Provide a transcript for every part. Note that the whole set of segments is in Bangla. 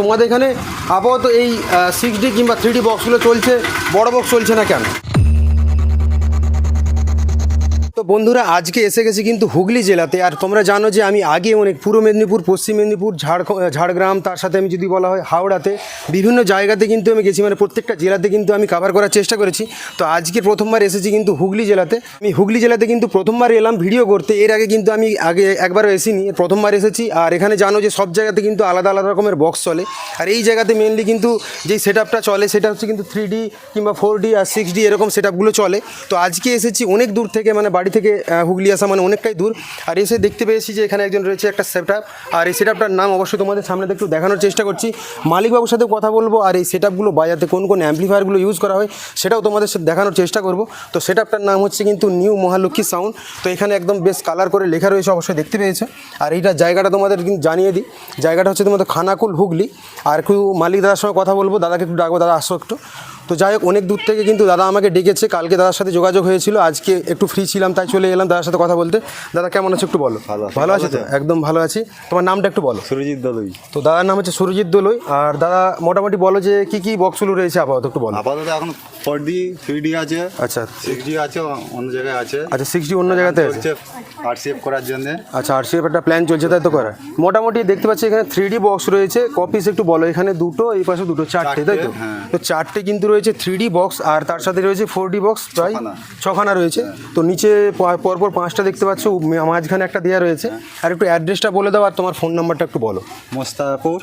তোমাদের এখানে আপাতত এই সিক্স ডি কিংবা থ্রি ডি বক্সগুলো চলছে, বড় বক্স চলছে না কেন? তো বন্ধুরা, আজকে এসে গেছি কিন্তু হুগলি জেলাতে। আর তোমরা জানো যে আমি আগে অনেক পূর্ব মেদিনীপুর, পশ্চিম মেদিনীপুর ঝাড়গ্রাম, তার সাথে আমি যদি বলা হয় হাওড়াতে, বিভিন্ন জায়গাতে কিন্তু আমি গেছি। মানে প্রত্যেকটা জেলাতে কিন্তু আমি কভার করার চেষ্টা করেছি। তো আজকে প্রথমবার এসেছি কিন্তু হুগলি জেলাতে। আমি হুগলি জেলাতে কিন্তু প্রথমবার এলাম ভিডিও করতে। এর আগে কিন্তু আমি আগে একবারও এসিনি প্রথমবার এসেছি। আর এখানে জানো যে সব জায়গাতে কিন্তু আলাদা আলাদা রকমের বক্স চলে। আর এই জায়গাতে মেনলি কিন্তু যেই সেট চলে, সেটা হচ্ছে কিন্তু থ্রি কিংবা ফোর আর সিক্স এরকম সেট চলে। তো আজকে এসেছি অনেক দূর থেকে মানে বাড়ি থেকে হুগলি আসা মানে অনেকটাই দূর। আর এসে দেখতে পেয়েছি যে এখানে একজন রয়েছে একটা সেট আর এই সেট নাম অবশ্যই তোমাদের সামনে একটু দেখানোর চেষ্টা করছি। মালিকবাবুর সাথে কথা বলব, আর এই সেট আপগুলো বাজাতে কোন কোন অ্যাম্পলিফায়ারগুলো ইউজ করা হয়, সেটাও তোমাদের সাথে দেখানোর চেষ্টা করব। তো সেট নাম হচ্ছে কিন্তু নিউ মহালক্ষ্মী সাউন্ড তো এখানে একদম বেশ কালার করে লেখা রয়েছে, অবশ্যই দেখতে পেয়েছে। আর এইটা জায়গাটা তোমাদের কিন্তু জানিয়ে দিই। জায়গাটা হচ্ছে তোমাদের খানাকুল হুগলি। আর একটু মালিক দাদার সঙ্গে কথা বলব, দাদাকে একটু ডাকবো, দাদা আসো একটু। তো যাই হোক অনেক দূর থেকে কিন্তু দাদা আমাকে ডেকেছে কালকে দাদার সাথে যোগাযোগ হয়েছিল আজকে একটু ফ্রি ছিলাম তাই চলে এলাম দাদার সাথে কথা বলতে। দাদা কেমন আছো একটু বলো? ভালো আছি। তো? একদম ভালো আছি। তোমার নামটা একটু বলো। সুরজিৎ দলুই। তো দাদার নাম হচ্ছে সুরজিৎ দোলই আর দাদা মোটামুটি বলো যে কি কি বক্সগুলো রয়েছে আপাতত একটু বলো। আপাতত এখন ফোর ডি থ্রি ডি আছে। আচ্ছা। সিক্স ডি আছে অন্য জায়গায় আছে। আচ্ছা সিক্সটি অন্য জায়গাতে আছে? চলছে আর সেভ করার জন্য। আচ্ছা আরসিএফ একটা প্ল্যান চলছে তাই তো করা। মোটামুটি দেখতে পাচ্ছি এখানে থ্রি ডি বক্স রয়েছে। কপিস একটু বলো এখানে দুটো এই পাশে দুটো চারটে তাই তো? হ্যাঁ। তো চারটে কিন্তু রয়েছে থ্রি ডি বক্স আর তার সাথে রয়েছে ফোর ডি বক্স প্রায় ছখানা। ছখানা রয়েছে। তো নিচে পরপর পাঁচটা দেখতে পাচ্ছ মাঝখানে একটা দেওয়া রয়েছে। আর একটু অ্যাড্রেসটা বলে দাও আর তোমার ফোন নাম্বারটা একটু বলো। মোস্তাপুর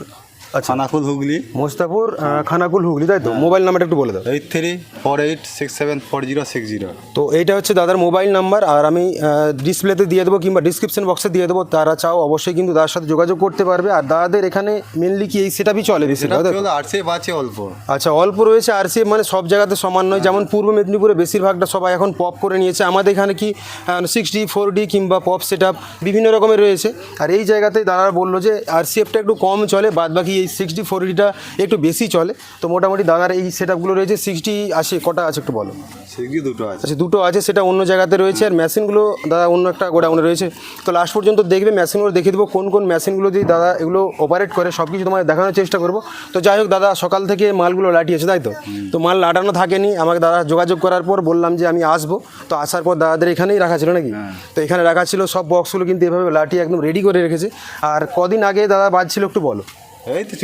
খানাকুল হুগলি। মোস্তাপুর খানাকুল হুগলি তাই তো? মোবাইল নাম্বারটা একটু বলে দাও। Eight three four eight six seven four zero six zero. তো এইটা হচ্ছে দাদার মোবাইল নাম্বার আর আমি ডিসপ্লেতে দিয়ে দেবো কিংবা ডিসক্রিপশন বক্সে দিয়ে দেবো তারা চাও অবশ্যই কিন্তু দাদার সাথে যোগাযোগ করতে পারবে। আর দাদাদের এখানে মেনলি কি এই সেটাপই চলে বেশি চলে আছে অল্প। আচ্ছা অল্প রয়েছে আর সি মানে সব জায়গাতে সমান নয়। যেমন পূর্ব মেদিনীপুরে বেশিরভাগটা সবাই এখন পপ করে নিয়েছে। আমাদের এখানে কি সিক্স ডি ফোর ডি কিংবা পপ সেট বিভিন্ন রকমের রয়েছে। আর এই জায়গাতে দাদারা বলল যে আর সিএফটা একটু কম চলে বাদ বাকি এই সিক্স ডি ফোর ডিটা একটু বেশি চলে। তো মোটামুটি দাদার এই সেট আপগুলো রয়েছে সিক্সটি আসে কটা আছে একটু বলো? দুটো আছে। আচ্ছা দুটো আছে সেটা অন্য জায়গাতে রয়েছে আর মেশিনগুলো দাদা অন্য একটা গোডাউনে রয়েছে। তো লাস্ট পর্যন্ত দেখবে মেশিনগুলো দেখিয়ে দেবো কোন কোন মেশিনগুলো দিয়ে দাদা এগুলো অপারেট করে সব কিছু তোমায় দেখানোর চেষ্টা করব। তো যাই হোক দাদা সকাল থেকে মালগুলো লাটিয়েছে তাই তো? তো মাল লাটানো থাকেনি আমাকে দাদা যোগাযোগ করার পর বললাম যে আমি আসব। তো আসার পর দাদাদের এখানেই রাখা ছিল নাকি? তো এখানে রাখা ছিল সব বক্সগুলো কিন্তু এভাবে লাটিয়ে একদম রেডি করে রেখেছে। আর কদিন আগে দাদা বাজছিল একটু বলো।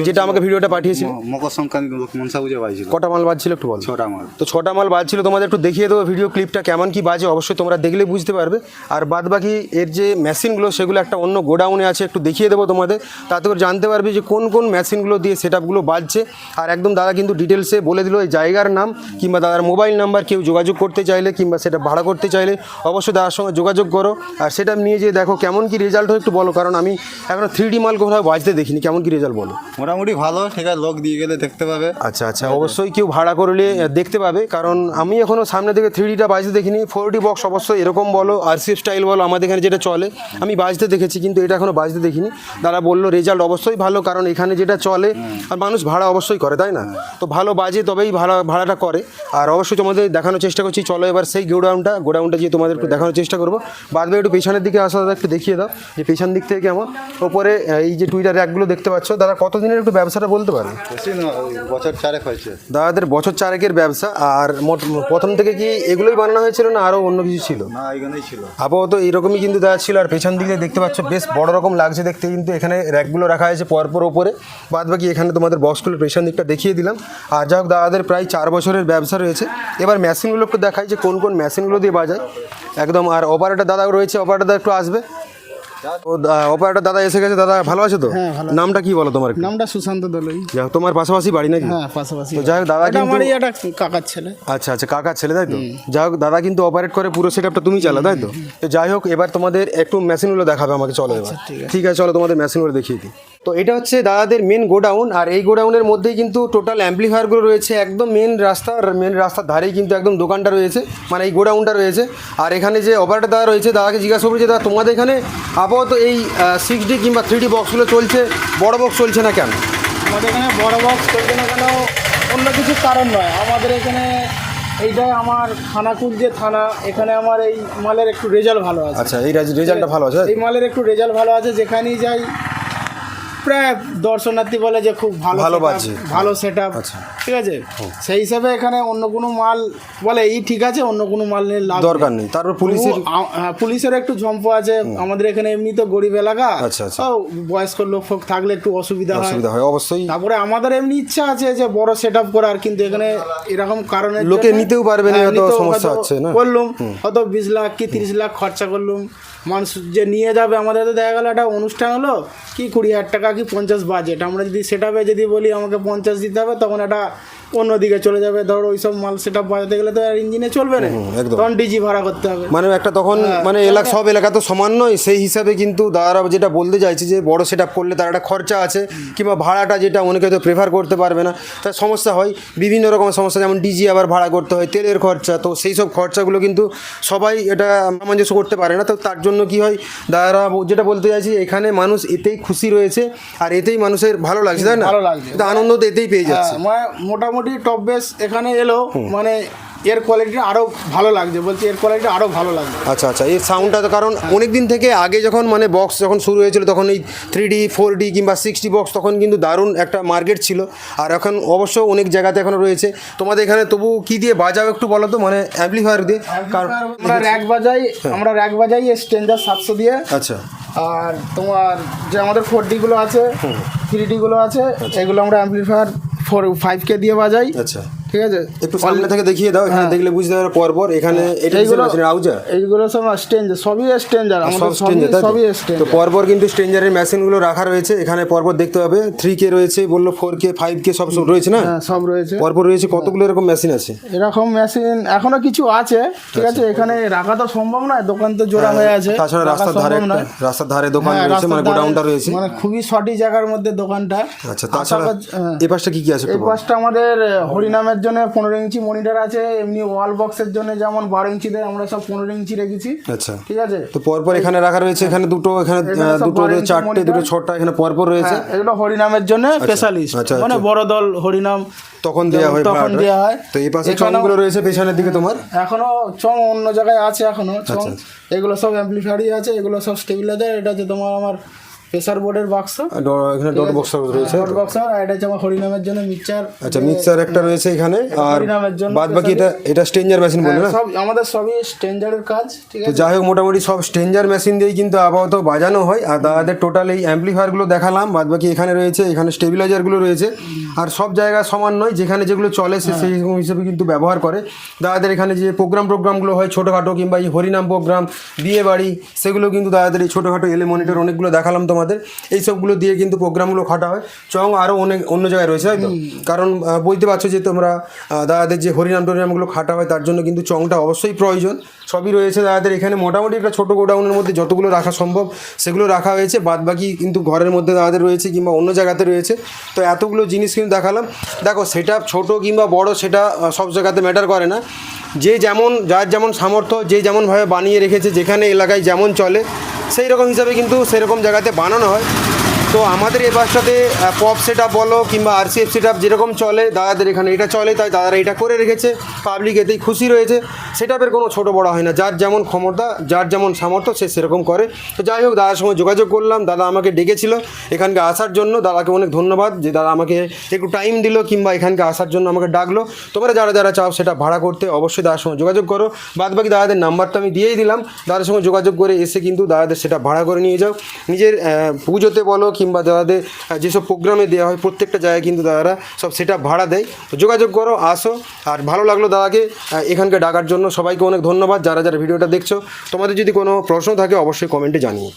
যেটা আমাকে ভিডিওটা পাঠিয়েছিল। মকর সংক্রান্তি মনসা পুজো পাইছিল কটা মাল বাজছিল একটু বলো। ছটা মাল। তো ছটা মাল বাজছিল তোমাদের একটু দেখিয়ে দেবো ভিডিও ক্লিপটা কেমন কি বাজে অবশ্যই তোমরা দেখলে বুঝতে পারবে। আর বাদ বাকি এর যে মেশিনগুলো সেগুলো একটা অন্য গোডাউনে আছে একটু দেখিয়ে দেবো তোমাদের। তাতে করে জানতে পারবে যে কোন কোন মেশিনগুলো দিয়ে সেট আপগুলো বাজছে। আর একদম দাদা কিন্তু ডিটেলসে বলে দিল এই জায়গার নাম কিংবা দাদার মোবাইল নাম্বার কেউ যোগাযোগ করতে চাইলে কিংবা সেটা ভাড়া করতে চাইলে অবশ্যই দাদার সঙ্গে যোগাযোগ করো। আর সেটা নিয়ে যে দেখো কেমন কি রেজাল্ট হয় একটু বলো কারণ আমি এখনও থ্রি ডি মাল কোথাও বাজতে দেখিনি। কেমন কি রেজাল্ট বলো? মোটামুটি ভালো আছে লোক দিয়ে গেলে দেখতে পাবে। আচ্ছা আচ্ছা অবশ্যই কেউ ভাড়া করলে দেখতে পাবে। কারণ আমি এখনও সামনে থেকে থ্রি ডিটা বাজতে দেখিনি। ফোর ডি বক্স অবশ্যই এরকম বলো আরসিএফ স্টাইল বলো, আমাদের এখানে যেটা চলে। আমি বাজতে দেখেছি, কিন্তু এটা এখনও বাজতে দেখিনি। তারা বলল রেজাল্ট অবশ্যই ভালো, কারণ এখানে যেটা চলে, আর মানুষ ভাড়া অবশ্যই করে, তাই না? তো ভালো বাজে, তবেই ভাড়া, ভাড়াটা করে। আর অবশ্যই তোমাদের দেখানোর চেষ্টা করছি, চলো এবার সেই গোডাউনটা গোডাউনটা যে তোমাদের দেখানোর চেষ্টা করব। বাদ বাকি একটু পেছনের দিকে আসা একটু দেখিয়ে দাও, যে পেছন দিক থেকে কেমন। ওপরে এই যে টুইটার র্যাকগুলো দেখতে পাচ্ছ, দাদা কতদিনের একটু ব্যবসাটা বলতে পারো বেশি না ওই বছর চারেক হয়েছে। দাদাদের বছর চারেকের ব্যবসা আর মোট প্রথম থেকে কি এগুলোই বানানো হয়েছিল না আরও অন্য কিছু ছিল? না এখানেই ছিল। আপাতত এইরকমই কিন্তু দেওয়া ছিল আর পেছন দিকে দেখতে পাচ্ছ বেশ বড় রকম লাগছে দেখতে কিন্তু এখানে র্যাকগুলো রাখা হয়েছে পরপর ওপরে। বাদ বাকি এখানে তোমাদের বক্সগুলোর পেছন দিকটা দেখিয়ে দিলাম। আর যাই হোক দাদাদের প্রায় চার বছরের ব্যবসা রয়েছে। এবার মেশিনগুলো একটু দেখাই যে কোন কোন মেশিনগুলো দিয়ে বাজায়। একদম আর অপারেটার দাদাও রয়েছে অপারেটর দাদা একটু আসবে। অপারেটর দাদা এসে গেছে দাদা ভালো আছে তো? হ্যাঁ, নামটা কি বলো তোমার নামটা সুশান্ত দলই। তোমার পাশাপাশি বাড়ি নাকি? হ্যাঁ পাশাপাশি তো যাই হোক দাদা কিন্তু আমারই একটা কাকার ছেলে। আচ্ছা আচ্ছা কাকার ছেলে তাই তো? যাই হোক দাদা কিন্তু অপারেট করে পুরো সেটআপটা তুমি চালা তাই তো? তো যাই হোক এবার তোমাদের একটু মেশিনগুলো দেখাবে আমাকে চলো এবার। ঠিক আছে। চলো তোমাদের মেশিনগুলো দেখিয়ে দিই। তো এটা হচ্ছে দাদাদের মেন গোডাউন আর এই গোডাউনের মধ্যেই কিন্তু টোটাল অ্যাম্পলিফায়ারগুলো রয়েছে। একদম মেন রাস্তার মেন রাস্তার ধারেই কিন্তু একদম দোকানটা রয়েছে মানে এই গোডাউনটা রয়েছে। আর এখানে যে অপারেটর দাদা রয়েছে দাদাকে জিজ্ঞাসা করব যে দাদা তোমাদের এখানে আপাতত এই সিক্স ডি কিংবা থ্রি ডি বক্সগুলো চলছে বড় বক্স চলছে না কেন? আমাদের এখানে বড় বক্স চলছে না কেন অন্য কিছু কারণ নয়। আমাদের এখানে এইটা আমার খানাকুল যে থানা এখানে আমার এই মালের একটু রেজাল্ট ভালো আছে। আচ্ছা এই রেজাল্টটা ভালো আছে। এই মালের একটু রেজাল্ট ভালো আছে। যেখানেই যাই প্রায় দর্শনার্থী বলে যে খুব ভালো ভালো বাজছে। ভালো সেট আচ্ছা। ঠিক আছে? সেই হিসাবে এখানে অন্য কোনো মাল বলে এই ঠিক আছে অন্য কোনো মাল নিয়ে লাভ দরকার নেই। তারপর পুলিশের হ্যাঁ, পুলিশের একটু ঝম্প আছে। আমাদের এখানে এমনি তো গরিব এলাকা। আচ্ছা, আচ্ছা। বয়স্ক লোক ফোক থাকলে একটু অসুবিধা হয়। অসুবিধা হয় অবশ্যই। তারপরে আমাদের এমনি ইচ্ছা আছে যে বড় সেট আপ করার কিন্তু এখানে এরকম কারণে লোকে নিতেও পারবে না, হয়তো সমস্যা হচ্ছে, না? করলুম হয়তো বিশ লাখ কি তিরিশ লাখ খরচা করলুম। মানুষ যে নিয়ে যাবে আমাদের তো দেখা গেলো একটা অনুষ্ঠান হলো কি কুড়ি হাজার টাকা পঞ্চাশ বাজেট আমরা যদি সেট যদি বলি আমাকে পঞ্চাশ দিতে হবে তখন একটা অন্যদিকে চলে যাবে। ধরো ওইসব মাল সেট বাজাতে গেলে তো আর ইঞ্জিনে চলবে না। একদম। তখন ডিজি ভাড়া করতে হবে। মানে একটা তখন মানে এলাকা সব এলাকা তো সমান নয় সেই হিসাবে কিন্তু দাদারা যেটা বলতে চাইছে যে বড় সেট করলে তার একটা খরচা আছে কিংবা ভাড়াটা যেটা অনেকে তো প্রেফার করতে পারবে না। তার সমস্যা হয় বিভিন্ন রকমের সমস্যা যেমন ডিজি আবার ভাড়া করতে হয় তেলের খরচা তো সেই সব খরচাগুলো কিন্তু সবাই এটা সামঞ্জস্য করতে পারে না। তো তার জন্য কি হয় দাদারা যেটা বলতে চাইছি এখানে মানুষ এতেই খুশি রয়েছে আর এতেই মানুষের ভালো লাগছে তাই না? ভালো লাগছে। আনন্দ তো এতেই পেয়ে যাচ্ছে। হ্যাঁ, মানে মোটামুটি টপ বেস এখানে এলো মানে এর কোয়ালিটি আরও ভালো লাগছে বলছি এর কোয়ালিটি আরও ভালো লাগছে। আচ্ছা আচ্ছা এই সাউন্ডটা তো কারণ অনেক দিন থেকে আগে যখন মানে বক্স যখন শুরু হয়েছিল তখন এই থ্রি ডি ফোর ডি কিংবা সিক্স ডি বক্স তখন কিন্তু দারুণ একটা মার্কেট ছিল। আর এখন অবশ্য অনেক জায়গাতে এখনও রয়েছে। তোমাদের এখানে তবু কি দিয়ে বাজাও একটু বলো তো মানে অ্যাম্পলিফায়ার দিয়ে? কারণ আমরা র্যাক বাজাই আমরা র্যাক বাজাই স্ট্যান্ডার সাতশো দিয়ে। আচ্ছা। আর তোমার যে আমাদের ফোর ডিগুলো আছে থ্রি ডিগুলো আছে এগুলো আমরা অ্যাম্পলিফায়ার ফোর ফাইভ কে দিয়ে বাজাই। আচ্ছা। ঠিক আছে? একটু সামনে থেকে দেখিয়ে দাও এখানে দেখলে বুঝতে পারবে পরপর এখানে এটা এইগুলো আউজা? এইগুলো সব স্ট্যান্ডার সবই স্ট্যান্ডার সব আমাদের সবই স্ট্রেঞ্জার তো? পরপর কিন্তু স্ট্রেঞ্জারের মেশিনগুলো রাখা রয়েছে এখানে পরপর দেখতে হবে থ্রি কে রয়েছে বলল ফোর কে ফাইভ কে সব সব রয়েছে না? হ্যাঁ সব রয়েছে। পরপর রয়েছে কতগুলো এরকম মেশিন আছে? এরকম মেশিন এখনও কিছু আছে ঠিক আছে? এখানে রাখা তো সম্ভব নয় দোকান তো জোড়া হয়ে আছে আচ্ছা। তাছাড়া রাস্তার ধারে রাস্তার ধারে দোকান হ্যাঁ, রয়েছে মানে গোডাউনটা রয়েছে। মানে খুবই সঠিক জায়গার মধ্যে দোকানটা। আচ্ছা তাছাড়া হ্যাঁ। এই পাশটা কি কি আছে এই পাশটা আমাদের হরিনামের জন্য পনেরো ইঞ্চি মনিটার আছে এমনি ওয়াল বক্সের জন্য যেমন বারো ইঞ্চি দেয় আমরা সব পনেরো ইঞ্চি রেখেছি। আচ্ছা। ঠিক আছে? তো পরপর এখানে রাখা রয়েছে এখানে দুটো এখানে দুটো চারটে দুটো ছটা এখানে পরপর রয়েছে। হ্যাঁ, এগুলো হরিনামের জন্য স্পেশালিস্ট আচ্ছা, মানে আচ্ছা। বড় দল হরিনাম তখন দেওয়া হয় তখন দেওয়া হয়। তো এই পাশে চংগুলো রয়েছে পেছনের দিকে তোমার? এখনও চং অন্য জায়গায় আছে এখনও চং আচ্ছা, এগুলো সব অ্যাম্পলিফায়ারই আছে এগুলো সব স্টেবিলাইজার এটা হচ্ছে তোমার আমার প্রেসার বোর্ডের বাক্স আর এখানে ডট বক্স রয়েছে। ডট বক্স আর এটা হচ্ছে আমার হরিনামের জন্য মিক্সচার আচ্ছা মিক্সার একটা রয়েছে এখানে আর বাদ বাকি এটা এটা স্টেঞ্জার মেশিন বলে না? সব আমাদের সবই স্ট্যান্ডার্ডের কাজ ঠিক আছে? যাই হোক মোটামুটি সব স্ট্রেঞ্জার মেশিন দিয়েই কিন্তু আপাতত বাজানো হয়। আর দাদাদের টোটাল এই অ্যাম্পলিফায়ারগুলো দেখালাম বাদ বাকি এখানে রয়েছে এখানে স্টেবিলাইজারগুলো রয়েছে। আর সব জায়গা সমান নয় যেখানে যেগুলো চলে সে সেই হিসেবে কিন্তু ব্যবহার করে। দাদাদের এখানে যে প্রোগ্রাম প্রোগ্রামগুলো হয় ছোটোখাটো কিংবা এই হরিনাম প্রোগ্রাম বিয়ে বাড়ি সেগুলো কিন্তু দাদাদের এই ছোটোখাটো এলে মনিটর অনেকগুলো দেখালাম তোমাদের। এই সবগুলো দিয়ে কিন্তু প্রোগ্রামগুলো খাটা হয়। চং আরও অনেক অন্য জায়গায় রয়েছে তাই তো? কারণ বুঝতে পারছ যে তোমরা দাদাদের যে হরিনাম টরিনামগুলো খাটা হয় তার জন্য কিন্তু চংটা অবশ্যই প্রয়োজন। সবই রয়েছে দাদাদের। এখানে মোটামুটি একটা ছোটো গোডাউনের মধ্যে যতগুলো রাখা সম্ভব সেগুলো রাখা হয়েছে। বাদ বাকি কিন্তু ঘরের মধ্যে দাদাদের রয়েছে কিংবা অন্য জায়গাতে রয়েছে। তো এতগুলো জিনিস কিন্তু দেখালাম। দেখো সেটা ছোট কিংবা বড় সেটা সব জায়গাতে ম্যাটার করে না। যে যেমন যার যেমন সামর্থ্য যে যেমনভাবে বানিয়ে রেখেছে যেখানে এলাকায় যেমন চলে সেই রকম হিসাবে কিন্তু সেরকম জায়গাতে বানানো হয়। তো আমাদের এ বাসটাতে পপ সেট আপ বলো কিংবা আরসিএফ সেট আপ যেরকম চলে, দাদাদের এখানে এটা চলে, তাই দাদারা এটা করে রেখেছে। পাবলিক এতেই খুশি রয়েছে। সেট আপের কোনো ছোটো বড় হয় না। যার যেমন ক্ষমতা, যার যেমন সামর্থ্য, সে সেরকম করে। তো যাই হোক, দাদার সঙ্গে যোগাযোগ করলাম। দাদা আমাকে ডেকেছিল এখানকে আসার জন্য। দাদাকে অনেক ধন্যবাদ যে দাদা আমাকে একটু টাইম দিল কিংবা এখানকে আসার জন্য আমাকে ডাকলো। তোমরা যারা যারা চাও সেটা ভাড়া করতে অবশ্যই দাদার সঙ্গে যোগাযোগ করো। বাদ বাকি দাদাদের নাম্বারটা আমি দিয়েই দিলাম। দাদার সঙ্গে যোগাযোগ করে এসে কিন্তু দাদাদের সেটা ভাড়া করে নিয়ে যাও। নিজের পুজোতে বলো কিংবা দাদাদের যেসব প্রোগ্রামে দেওয়া হয় প্রত্যেকটা জায়গায় কিন্তু দাদারা সব সেটা ভাড়া দেয়। তো যোগাযোগ করো, আসো। আর ভালো লাগল দাদাকে এখানকে ডাকার জন্য সবাইকে অনেক ধন্যবাদ। যারা যারা ভিডিওটা দেখছ, তোমাদের যদি কোনো প্রশ্ন থাকে অবশ্যই কমেন্টে জানিও।